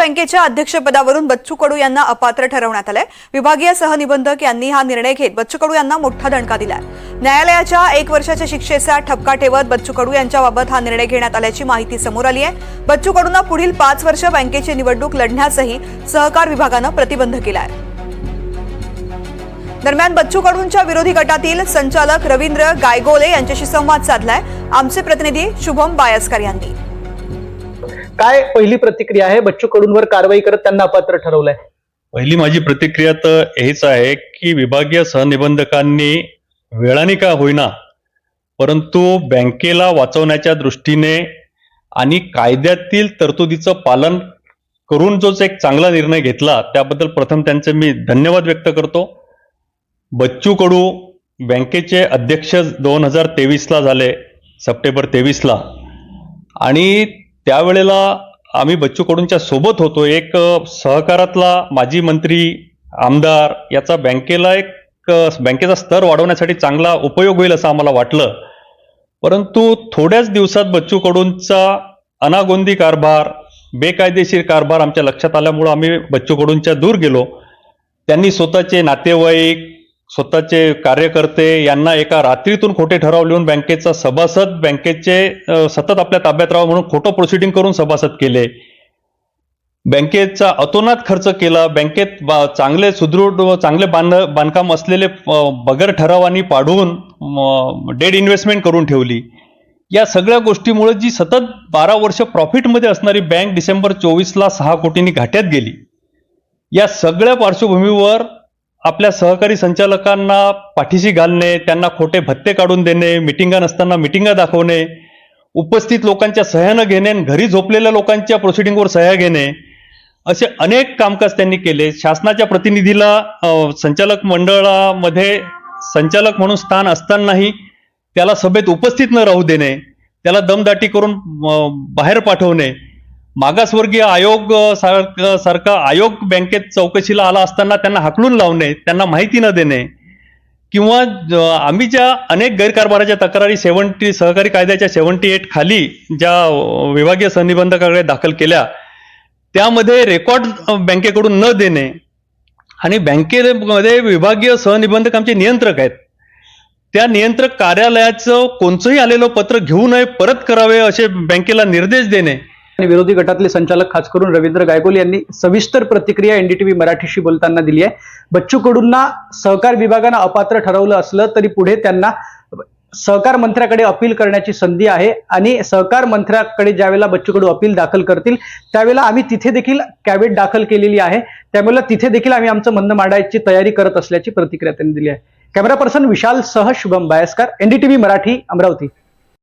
बँकेच्या अध्यक्षपदावरून बच्चू कडू यांना अपात्र ठरवण्यात आलंय. विभागीय सहनिबंधक यांनी हा निर्णय घेत बच्चू कडू यांना मोठा दणका दिलाय. न्यायालयाच्या एक वर्षाच्या शिक्षेचा ठपका ठेवत बच्चू कडू यांच्याबाबत हा निर्णय घेण्यात आल्याची माहिती समोर आली आहे. बच्चू कडूंना पुढील पाच वर्ष बँकेची निवडणूक लढण्यासही सहकार विभागानं प्रतिबंध केलाय. दरम्यान बच्चू कडूंच्या विरोधी गटातील संचालक रवींद्र गायगोले यांच्याशी संवाद साधलाय. आमचे प्रतिनिधी शुभम बायस्कर यांनी. काय पहिली प्रतिक्रिया आहे? बच्चू कडूंवर कारवाई करत त्यांना अपात्र ठरवलंय. पहिली माझी प्रतिक्रिया तर हेच आहे की विभागीय सहनिबंधकांनी वेळाने का होईना परंतु बँकेला वाचवण्याच्या दृष्टीने आणि कायद्यातील तरतुदीचं पालन करून जोच एक चांगला निर्णय घेतला त्याबद्दल प्रथम त्यांचे मी धन्यवाद व्यक्त करतो. बच्चू कडू बँकेचे अध्यक्ष दोन हजार तेवीसला झाले सप्टेंबर तेवीसला. आणि त्यावेळेला आम्ही बच्चू कडूंच्या सोबत होतो. एक सहकारातला माजी मंत्री आमदार याचा बँकेला एक बँकेचा स्तर वाढवण्यासाठी चांगला उपयोग होईल असं आम्हाला वाटलं. परंतु थोड्याच दिवसात बच्चू कडूंचा अनागोंदी कारभार बेकायदेशीर कारभार आमच्या लक्षात आल्यामुळं आम्ही बच्चू कडूंच्या दूर गेलो. त्यांनी स्वतःचे नातेवाईक स्वतःचे कार्यकर्ते यांना एका रात्रीतून खोटे ठराव लिहून बँकेचा सभासद बँकेचे सतत आपल्या ताब्यात राहावं म्हणून खोटं प्रोसिडिंग करून सभासद केले. बँकेचा अतोनात खर्च केला. बँकेत बा- चांगले सुदृढ व चांगले बांध बांधकाम असलेले बगर ठरावानी पाडून डेड इन्व्हेस्टमेंट करून ठेवली. या सगळ्या गोष्टीमुळे जी सतत बारा वर्ष प्रॉफिटमध्ये असणारी बँक डिसेंबर चोवीसला सहा कोटींनी घाट्यात गेली. या सगळ्या पार्श्वभूमीवर आपल्या सहकारी संचालकांना पाठीशी घालणे त्यांना खोटे भत्ते काढून देणे मिटिंगा नसताना मिटिंगा दाखवणे उपस्थित लोकांच्या सह्या न घेणे आणि घरी झोपलेल्या लोकांच्या प्रोसिडिंगवर सह्या घेणे असे अनेक कामकाज त्यांनी केले. शासनाच्या प्रतिनिधीला संचालक मंडळामध्ये संचालक म्हणून स्थान असतानाही त्याला सभेत उपस्थित न राहू देणे त्याला दमदाटी करून बाहेर पाठवणे मागासवर्गीय आयोग अ, सारख- सारखा आयोग बँकेत चौकशीला आला असताना त्यांना हाकलून लावणे त्यांना माहिती न देणे किंवा आम्ही ज्या अनेक गैरकारभाराच्या तक्रारी सेवन्टी सहकारी कायद्याच्या सेवन्टी एट खाली ज्या विभागीय सहनिबंधकाकडे दाखल केल्या त्यामध्ये रेकॉर्ड बँकेकडून न देणे आणि बँकेमध्ये विभागीय सहनिबंधक आमचे नियंत्रक आहेत त्या नियंत्रक कार्यालयाचं कोणतंही आलेलं पत्र घेऊ नये परत करावे असे बँकेला निर्देश देणे आणि विरोधी गटातले संचालक खास करून रवींद्र गायकोल यांनी सविस्तर प्रतिक्रिया एनडीटीव्ही मराठीशी बोलताना दिली आहे. बच्चू कडूंना सहकार विभागानं अपात्र ठरवलं असलं तरी पुढे त्यांना सहकार मंत्र्याकडे अपील करण्याची संधी आहे आणि सहकार मंत्र्याकडे ज्यावेळेला बच्चू कडू अपील दाखल करतील त्यावेळेला आम्ही तिथे देखील कॅबिनेट दाखल केलेली आहे. त्यामुळे तिथे देखील आम्ही आमचं म्हणणं मांडायची तयारी करत असल्याची प्रतिक्रिया त्यांनी दिली आहे. कॅमेरा पर्सन विशाल सह शुभम बायस्कर एनडीटीव्ही मराठी अमरावती.